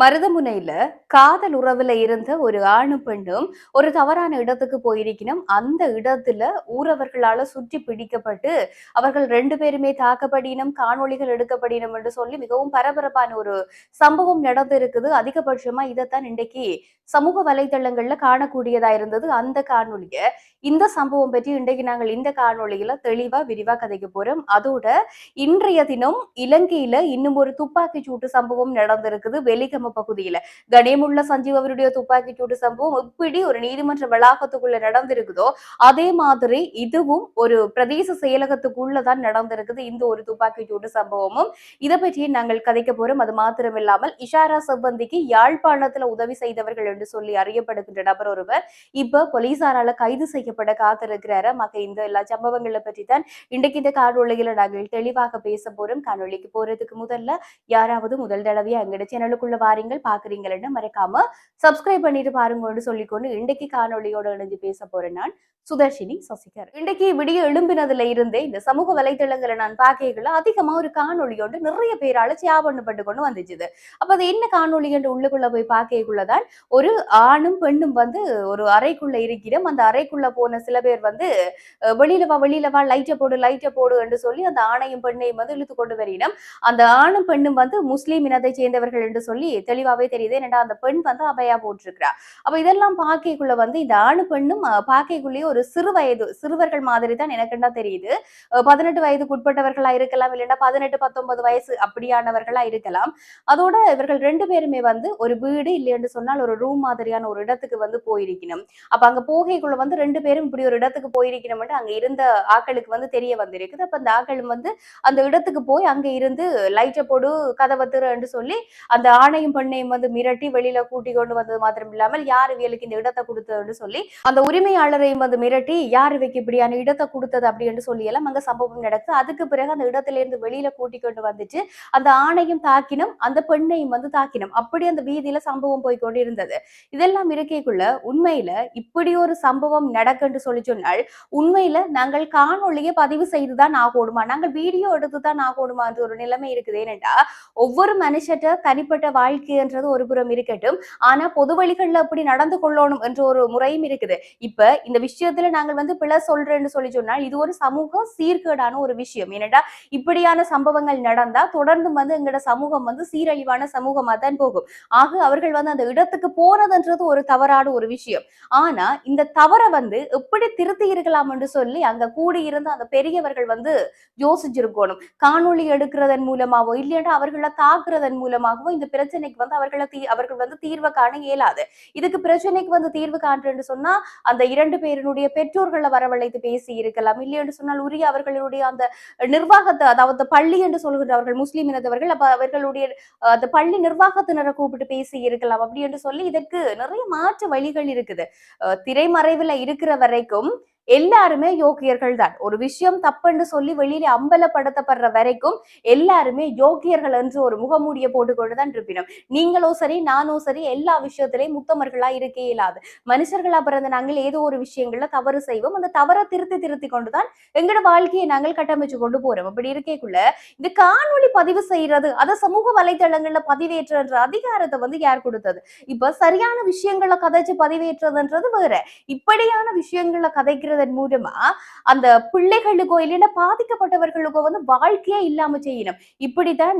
மருதமுனையில காதல் உறவுல இருந்த ஒரு ஆணும் பெண்ணும் ஒரு தவறான இடத்துக்கு போயிருக்கணும். அந்த இடத்துல ஊரவர்களால சுற்றி பிடிக்கப்பட்டு அவர்கள் ரெண்டு பேருமே தாக்கப்படினும் காணொளிகள் எடுக்கப்படினும் என்று சொல்லி மிகவும் பரபரப்பான ஒரு சம்பவம் நடந்திருக்குது. அதிகபட்சமா இதைத்தான் இன்றைக்கு சமூக வலைதளங்கள்ல காணக்கூடியதா இருந்தது. அந்த காணொலிய இந்த சம்பவம் பற்றி இன்றைக்கு நாங்கள் இந்த காணொலியில தெளிவா விரிவா கதைக்க போறோம். அதோட இன்றைய தினம் இலங்கையில இன்னும் ஒரு துப்பாக்கி சூட்டு சம்பவம் நடந்திருக்குது. வெலிகம பகுதியில. கணேமுள்ள சஞ்சீவ் அவருடைய துப்பாக்கி சூடு சம்பவம் எப்படி ஒரு நீதிமன்ற வளாகத்துக்குள்ள நடந்திருக்குதோ அதே மாதிரி இதுவும் ஒரு பிரதேச செயலகத்துக்குள்ளதான் நடந்திருக்குது இந்த ஒரு துப்பாக்கி சூடு சம்பவமும். இதை பற்றி நாங்கள் கதைக்க போறோம். அது மாத்திரமில்லாமல் இஷாரா செவ்வந்திக்கு யாழ்ப்பாணத்துல உதவி செய்தவர்கள் என்று சொல்லி அறியப்படுகின்ற நபர் ஒருவர் இப்ப போலீசாரால கைது செய்யப்பட காத்திருக்கிறாரு. மக்க இந்த எல்லா சம்பவங்களை பற்றி தான் இன்றைக்கு இந்த காணொலியில நாங்கள் தெளிவாக பேச போறோம். காணொலிக்கு போறதுக்கு முதல்ல யாராவது முதல் தடவையா எங்கட சேனலுக்குள்ள பாருங்கள் பாக்குறீங்கன்னு மறக்காம சப்ஸ்கிரைப் பண்ணிட்டு பாருங்கன்னு சொல்லிக்கொண்டு இன்றைக்கு காணொளியோட இணைஞ்சு பேச போறேன் நான் சுதர்ஷினி சசிகர். இன்றைக்கு விடிய எழும்பினதுல இருந்தே இந்த சமூக வலைதளங்களை நான் பார்க்கல அதிகமா ஒரு காணொளியோண்டு நிறைய பேரால ஷேர் கொண்டு வந்துச்சுது. அப்ப அது என்ன காணொளி என்று உள்ளுக்குள்ள போய் பார்க்கக்குள்ளதான் ஒரு ஆணும் பெண்ணும் வந்து ஒரு அறைக்குள்ள இருக்கிறோம். அந்த அறைக்குள்ள போன சில பேர் வந்து வெளியில வா வெளியில வா லைட்டை போடு லைட்டை போடு என்று சொல்லி அந்த ஆணையும் பெண்ணையும் வந்து இழுத்து கொண்டு வரினம் அந்த ஆணும் பெண்ணும் வந்து முஸ்லீம் இனத்தை சேர்ந்தவர்கள் என்று சொல்லி தெளிவாவே தெரியுது. ஏன்னா அந்த பெண் வந்து அபயா போட்டிருக்கிறா. அப்ப இதெல்லாம் பாக்கைக்குள்ள வந்து இந்த ஆணு பெண்ணும் பாக்கைக்குள்ளேயே ஒரு சிறு வயது சிறுவர்கள் மாதிரி தான் எனக்கு தெரியுது. பதினெட்டு வயதுக்கு உட்பட்டவர்களா இருக்கலாம் இல்லைன்னா பதினெட்டு பத்தொன்பது வயசு அப்படியானவர்களா இருக்கலாம். அதோட இவர்கள் ரெண்டு பேருமே வந்து ஒரு வீடு இல்லைன்னு சொன்னால் ஒரு ரூம் மாதிரியான ஒரு இடத்துக்கு வந்து போயிருக்கணும். அப்ப அங்க போகைக்குள்ள வந்து ரெண்டு பேரும் இப்படி ஒரு இடத்துக்கு போயிருக்கணும்னு அங்க இருந்த ஆக்களுக்கு வந்து தெரிய வந்திருக்குது. அப்ப அந்த ஆக்கள் வந்து அந்த இடத்துக்கு போய் அங்க இருந்து லைட்டை போடு கதவை திறன்னு சொல்லி அந்த ஆணையும் பெண்ணையும் வந்து மிரட்டி வெளியில கூட்டி கொண்டு வந்தது மாத்திரம் இல்லாமல் யார் இவளுக்கு இந்த இடத்தை கொடுத்ததுன்னு சொல்லி அந்த உரிமையாளரையும் வந்து மிரட்டி யார் இவைக்கு இப்படியான இடத்தை கொடுத்தது அப்படின்னு சொல்லி எல்லாம் அங்க சம்பவம் நடக்குது. அதுக்கு பிறகு அந்த இடத்திலிருந்து வெளியில கூட்டி கொண்டு வந்துட்டு அந்த ஆணையும் தாக்கினும் அந்த பெண்ணையும் வந்து தாக்கினும். அப்படி அந்த வீதியில சம்பவம் போய் கொண்டிருந்தது. இதெல்லாம் இருக்கைக்குள்ள உண்மையில இப்படி ஒரு சம்பவம் நடக்குன்னு சொல்லி சொன்னால் உண்மையில நாங்கள் காணொலியை பதிவு செய்துதான் ஆகணுமா? நாங்கள் வீடியோ எடுத்து தான் ஆகணுமான்ற ஒரு நிலைமை இருக்குது ஏனென்றா ஒவ்வொரு மனுஷட்ட தனிப்பட்ட வாழ்க்கைன்றது ஒரு புறம் இருக்கட்டும். ஆனா பொது வழிகள்ல அப்படி நடந்து கொள்ளணும் என்ற ஒரு முறையும் இருக்குது. இப்ப இந்த விஷயத்துல நாங்கள் வந்து பிழை சொல்றேன்னு சொல்லி சொன்னால் இது ஒரு சமூக சீர்கேடான ஒரு விஷயம். ஏனென்றா இப்படியான சம்பவங்கள் நடந்தா தொடர்ந்து வந்து எங்களோட சமூகம் வந்து சீரழிவான சமூகமா தான் போகும். ஆக அவர்கள் வந்து அந்த இடத்துக்கு போறதுன்றது ஒரு தவறான ஒரு விஷயம். ஆனா இந்த தவறை வந்து எப்படி திருத்தி இருக்கலாம் என்று சொல்லி அங்க கூடியிருந்த அந்த பெரியவர்கள் வந்து யோசிச்சிருக்கணும். காணொளி எடுக்கிறதன் மூலமாவோ இல்லையா அவர்களை தாக்குறதன் மூலமாகவோ இந்த பிரச்சனை பிரச்சனைக்கு வந்து அவர்களை தீ அவர்கள் வந்து தீர்வை காண இயலாது. இதுக்கு பிரச்சனைக்கு வந்து தீர்வு காண்றேன்னு சொன்னா அந்த இரண்டு பேரினுடைய பெற்றோர்களை வரவழைத்து பேசி இருக்கலாம். இல்லை என்று சொன்னால் உரிய அவர்களுடைய அந்த நிர்வாகத்தை அதாவது பள்ளி என்று சொல்கின்றவர்கள் முஸ்லீம் இனத்தவர்கள் அப்ப அவர்களுடைய அந்த பள்ளி நிர்வாகத்தினரை கூப்பிட்டு பேசி இருக்கலாம். அப்படி என்று சொல்லி இதற்கு நிறைய மாற்று வழிகள் இருக்குது. அஹ், திரைமறைவுல இருக்கிற வரைக்கும் எல்லாருமே யோகியர்கள் தான் ஒரு விஷயம் தப்புன்னு சொல்லி வெளியில அம்பலப்படுத்தப்படுற வரைக்கும் எல்லாருமே யோகியர்கள் என்று ஒரு முகமூடிய போட்டுக்கொண்டு தான் இருப்பினோம். நீங்களோ சரி நானோ சரி எல்லா விஷயத்திலையும் முத்தமர்களா இருக்கே இயலாது மனுஷர்களா பிறந்த நாங்கள் ஏதோ ஒரு விஷயங்கள்ல தவறு செய்வோம். அந்த தவறை திருத்தி திருத்தி கொண்டுதான் எங்களோட வாழ்க்கையை நாங்கள் கட்டமைச்சு கொண்டு போறோம். அப்படி இருக்கேக்குள்ள இந்த காணொளி பதிவு செய்யறது அதை சமூக வலைதளங்கள்ல பதிவேற்றுன்ற அதிகாரத்தை வந்து யார் கொடுத்தது? இப்ப சரியான விஷயங்களை கதைச்சு பதிவேற்றுறதுன்றது வேற. இப்படியான விஷயங்களை செய்யறதன் மூலமா அந்த பிள்ளைகளுக்கோ இல்லைன்னா பாதிக்கப்பட்டவர்களுக்கோ வந்து வாழ்க்கையே இல்லாம செய்யணும். இப்படித்தான்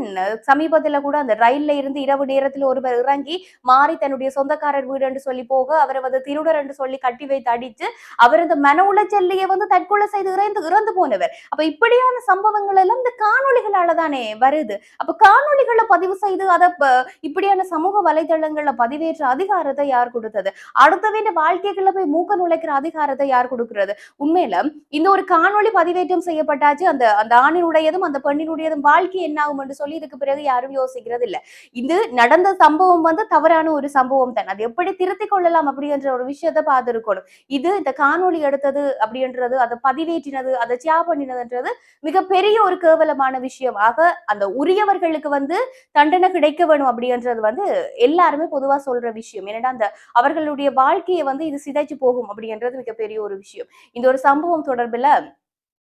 சமீபத்துல கூட அந்த ரயில்ல இருந்து இரவு நேரத்துல ஒருவர் இறங்கி மாறி தன்னுடைய சொந்தக்காரர் வீடு என்று சொல்லி போக அவரை வந்து திருடர் என்று சொல்லி கட்டி வைத்து அடிச்சு அவர் அந்த மன உளைச்சல்லையே வந்து தற்கொலை செய்து இறந்து இறந்து போனவர். அப்ப இப்படியான சம்பவங்கள் எல்லாம் இந்த காணொலிகளால தானே வருது. அப்ப காணொளிகளை பதிவு செய்து அதை இப்படியான சமூக வலைதளங்கள்ல பதிவேற்ற அதிகாரத்தை யார் கொடுத்தது? அடுத்தவன் வாழ்க்கைகளை போய் மூக்க நுழைக்கிற அதிகாரத்தை யார் கொடுக்கிறது? உண்மையில இந்த ஒரு காணொளி பதிவேற்றம் செய்யப்பட்டாச்சு. அந்த அந்த ஆணினுடையதும் அந்த பெண்ணினுடையதும் வாழ்க்கை என்ன ஆகும் என்று சொல்லி இதுக்கு பிறகு யாரும் யோசிக்கிறது இல்ல. இது நடந்த சம்பவம் வந்து தவறான ஒரு சம்பவம் தான். அது எப்படி திருத்திக் கொள்ளலாம் அப்படின்ற ஒரு விஷயத்த பார்த்துருக்கணும். இது இந்த காணொளி எடுத்தது அப்படின்றது அதை பதிவேற்றினது அதை சியா பண்ணினதுன்றது மிகப்பெரிய ஒரு கேவலமான விஷயம் ஆக அந்த உரியவர்களுக்கு வந்து தண்டனை கிடைக்க வேணும் அப்படின்றது வந்து எல்லாருமே பொதுவா சொல்ற விஷயம். ஏன்னா அந்த அவர்களுடைய வாழ்க்கையை வந்து இது சிதைச்சு போகும் அப்படின்றது மிகப்பெரிய ஒரு விஷயம். இந்த ஒரு சம்பவம் தொடர்பில்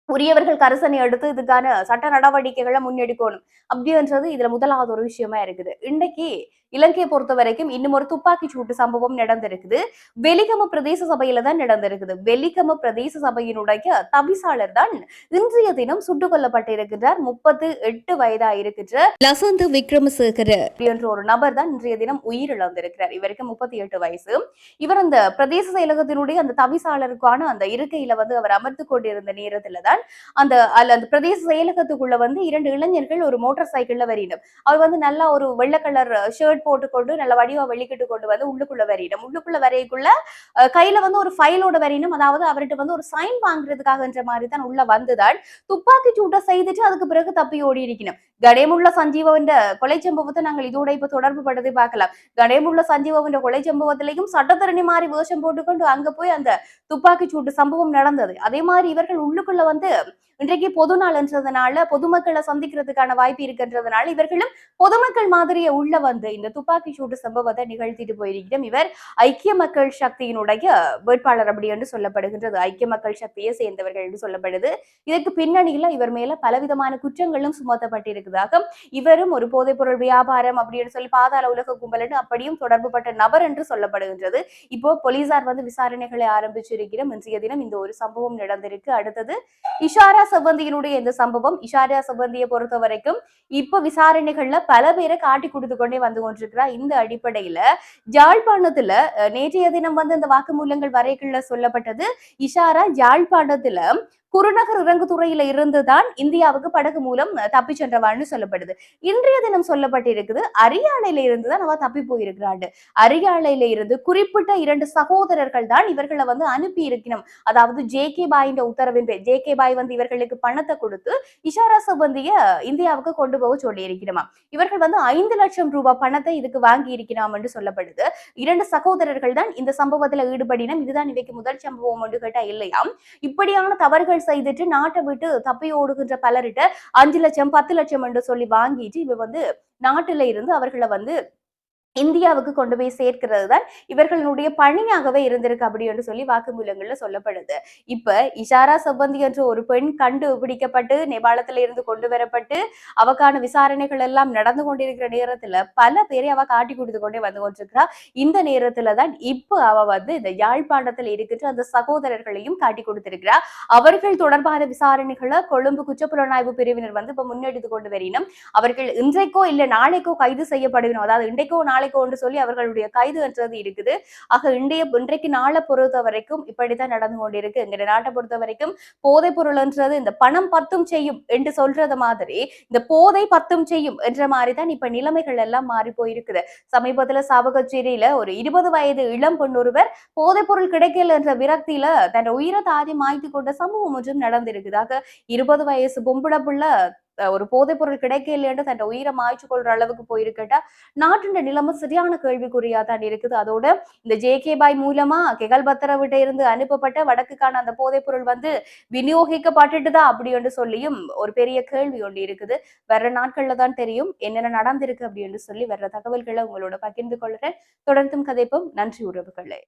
உரியவர்கள் கரசனை எடுத்து இதுக்கான சட்ட நடவடிக்கைகளை முன்னெடுக்கணும் அப்படின்றது இதுல முதலாவது ஒரு விஷயமா இருக்குது. இன்னைக்கு இலங்கையை பொறுத்த வரைக்கும் இன்னும் ஒரு துப்பாக்கி சூட்டு சம்பவம் நடந்திருக்குது. வெலிகம பிரதேச சபையில தான் நடந்திருக்குது. வெலிகம பிரதேச சபையினுடைய தவிசாளர் தான் இன்றைய தினம் சுட்டுக் கொல்லப்பட்டிருக்கிறார் முப்பத்து எட்டு வயதா இருக்கின்ற லசந்த் விக்ரமசேகர. என்ற ஒரு நபர் தான் இன்றைய தினம் உயிரிழந்திருக்கிறார். இவருக்கு முப்பத்தி எட்டு வயசு. இவர் அந்த பிரதேச செயலகத்தினுடைய அந்த தவிசாளருக்கான அந்த இருக்கையில வந்து அவர் அமர்ந்து கொண்டிருந்த நேரத்துல தான் அந்த அல்ல அந்த பிரதேச செயலகத்துக்குள்ள வந்து இரண்டு இளைஞர்கள் ஒரு மோட்டார் சைக்கிள்ல வரினும் அவர் வந்து நல்லா ஒரு வெள்ளை கலர் ஷர்ட் போட்டுக்கொண்டு நல்ல வடிவா வெளிக்கிட்டு கொண்டு வந்து உள்ளுக்குள்ள வரையிடும். உள்ளுக்குள்ள வரைக்குள்ள கையில வந்து ஒரு ஃபைலோட வரையணும் அதாவது அவர்கிட்ட வந்து ஒரு சைன் வாங்குறதுக்காகன்ற மாதிரி தான் உள்ள வந்துதான் துப்பாக்கி சூட்டை செய்துட்டு அதுக்கு பிறகு தப்பி ஓடி இருக்கணும் கணேமுள்ள சஞ்சீவன் கொலை சம்பவத்தை நாங்கள் இதோட இப்ப தொடர்பு படுத்தி பார்க்கலாம். கணேமுள்ள சஞ்சீவன் கொலை சம்பவத்திலையும் சட்டத்தரணி மாதிரி வேஷம் போட்டுக்கொண்டு அங்க போய் அந்த துப்பாக்கி சூட்டு சம்பவம் நடந்தது. அதே மாதிரி இவர்கள் உள்ளுக்குள்ள வந்து இன்றைக்கு பொது நாள்ன்றதுனால பொதுமக்களை சந்திக்கிறதுக்கான வாய்ப்பு இருக்கின்றதுனால இவர்களும் பொதுமக்கள் மாதிரியே உள்ள வந்து இந்த துப்பாக்கி சூட்டு சம்பவத்தை நிகழ்த்திட்டு போயிருக்கிறோம். இவர் ஐக்கிய மக்கள் சக்தியினுடைய வேட்பாளர் அப்படி என்று சொல்லப்படுகின்றது. ஐக்கிய மக்கள் சக்தியை சேர்ந்தவர்கள் என்று சொல்லப்படுது. இதற்கு பின்னணியில இவர் மேல பலவிதமான குற்றங்களும் சுமத்தப்பட்டிருக்கு. சுமத்தப்பட்டிருக்கிறதாக இவரும் ஒரு போதைப்பொருள் வியாபாரம் அப்படின்னு சொல்லி பாதாள உலக கும்பலன்னு அப்படியும் தொடர்புபட்ட நபர் என்று சொல்லப்படுகின்றது. இப்போ போலீசார் வந்து விசாரணைகளை ஆரம்பிச்சிருக்கிறோம். இன்றைய தினம் இந்த ஒரு சம்பவம் நடந்திருக்கு. அடுத்தது இஷாரா செவ்வந்தியினுடைய இந்த சம்பவம் இஷாரா செவ்வந்தியை பொறுத்த வரைக்கும் இப்ப விசாரணைகள்ல பல பேரை காட்டி கொடுத்து கொண்டே வந்து கொண்டிருக்கிறார். இந்த அடிப்படையில யாழ்ப்பாணத்துல நேற்றைய தினம் வந்து இந்த வாக்குமூலங்கள் வரைக்குள்ள சொல்லப்பட்டது. இஷாரா யாழ்ப்பாணத்துல குருநகர் இறங்குதுறையில இருந்துதான் இந்தியாவுக்கு படகு மூலம் தப்பி சென்றவாள்னு சொல்லப்படுது. இன்றைய தினம் சொல்லப்பட்டிருக்குது அரியாலையில இருந்து தான் அவ தப்பி போயிருக்கிறாண்டு. அரியாலையில இருந்து குறிப்பிட்ட இரண்டு சகோதரர்கள் தான் இவர்களை வந்து அனுப்பி இருக்கணும் அதாவது ஜே கே பாயின் உத்தரவின் பேர் ஜே கே பாய் வந்து இவர்களுக்கு பணத்தை கொடுத்து இஷாரா சம்பந்திய இந்தியாவுக்கு கொண்டு போக சொல்லி இருக்கணுமா இவர்கள் வந்து ஐந்து லட்சம் ரூபாய் பணத்தை இதுக்கு வாங்கி இருக்கணும் என்று சொல்லப்படுது. இரண்டு சகோதரர்கள் தான் இந்த சம்பவத்துல ஈடுபடினம். இதுதான் இவைக்கு முதல் சம்பவம் என்று கேட்டா இல்லையாம். இப்படியான தவறுகள் செய்துட்டு நாட்டை விட்டு தப்பி ஓடுகின்ற பலர்கிட்ட அஞ்சு லட்சம் பத்து லட்சம் என்று சொல்லி வாங்கிட்டு இவ வந்து நாட்டுல இருந்து அவர்களை வந்து இந்தியாவுக்கு கொண்டு போய் சேர்க்கிறது தான் இவர்களுடைய பணியாகவே இருந்திருக்கு அப்படி என்று சொல்லி வாக்குமூலங்கள்ல சொல்லப்படுது. இப்ப இஷாரா சம்பந்தி என்ற ஒரு பெண் கண்டுபிடிக்கப்பட்டு நேபாளத்துல இருந்து கொண்டு வரப்பட்டு அவக்கான விசாரணைகள் எல்லாம் நடந்து கொண்டிருக்கிற நேரத்துல பல பேரை அவ காட்டி கொடுத்து கொண்டே வந்து கொண்டிருக்கிறா. இந்த நேரத்துல தான் இப்ப அவ வந்து இந்த யாழ்ப்பாணத்துல இருக்கின்ற அந்த சகோதரர்களையும் காட்டி கொடுத்திருக்கிறா. அவர்கள் தொடர்பான விசாரணைகளை கொழும்பு குற்றப்புலனாய்வு பிரிவினர் வந்து இப்ப முன்னெடுத்து கொண்டு வரினும் அவர்கள் இன்றைக்கோ இல்ல நாளைக்கோ கைது செய்யப்படுவினோம் அதாவது இன்றைக்கோ நாளைக்கோ சொல்லி அவர்களுடைய கைது என்றது இருக்குது. ஆக இன்றைய இன்றைக்கு நாளை பொறுத்த வரைக்கும் இப்படித்தான் நடந்து கொண்டிருக்கு. எங்க நாட்டை பொறுத்த வரைக்கும் போதை பொருள்ன்றது இந்த பணம் பத்தும் செய்யும் என்று சொல்றது மாதிரி இந்த போதை பத்தும் செய்யும் என்ற மாதிரி தான் இப்ப நிலைமைகள் எல்லாம் மாறி போயிருக்குது. சமீபத்துல சாபகச்சேரியில ஒரு இருபது வயது இளம் பெண் போதை போதைப் பொருள் கிடைக்கல என்ற விரக்தியில தன் உயிரை தாதி மாய்த்து கொண்ட சம்பவம் ஒன்றும் நடந்திருக்குதாக இருபது வயசு பொம்பளை புள்ள ஒரு போதைப்பொருள் கிடைக்க இல்லையென்று தன் உயிரை மாய்ச்சு கொள்ற அளவுக்கு போயிருக்கட்டா நாட்டின் நிலைமை சரியான கேள்விக்குறியா தான் இருக்குது. அதோட இந்த ஜே கே பாய் மூலமா கெகல் பத்திரவிட்ட இருந்து அனுப்பப்பட்ட வடக்குக்கான அந்த போதைப்பொருள் வந்து விநியோகிக்கப்பட்டுட்டுதா அப்படி என்று சொல்லியும் ஒரு பெரிய கேள்வி ஒன்று இருக்குது. வர்ற நாட்கள்ல தான் தெரியும் என்னென்ன நடந்திருக்கு அப்படி என்று சொல்லி வர்ற தகவல்களை உங்களோட பகிர்ந்து கொள்கிறேன். தொடர்ந்தும் கதைப்போம். நன்றி உறவுகளே.